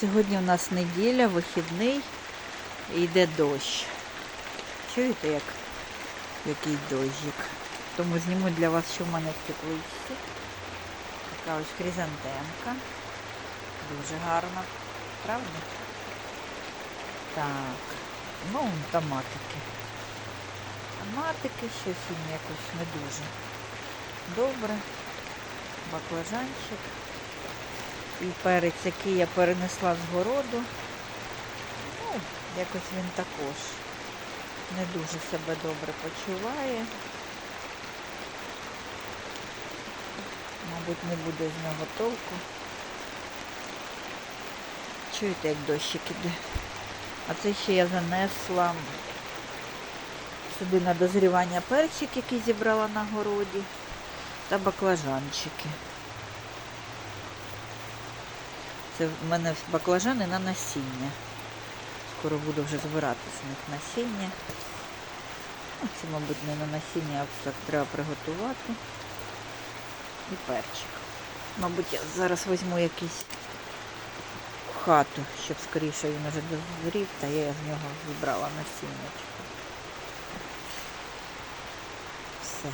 Сьогодні у нас неділя, вихідний і йде дощ. Чуєте, як який дощик? Тому зніму для вас, що в мене в тепличці. Така ось хризантемка. Дуже гарна, правда? Так, ну томатики. Томатики, щось їм якось не дуже. Добре. Баклажанчик. І перець, який я перенесла з городу. Ну, якось він також не дуже себе добре почуває. Мабуть, не буде з нього толку. Чуєте, як дощик іде? А це ще я занесла сюди на дозрівання перчик, який зібрала на городі, та баклажанчики. Це в мене баклажани на насіння. Скоро буду вже збирати з них насіння. Ну, Це, мабуть, не на насіння, а так треба приготувати. І перчик. Мабуть, я зараз візьму якийсь хату, щоб скоріше він вже дозрів, та я з нього зібрала насіння. Все.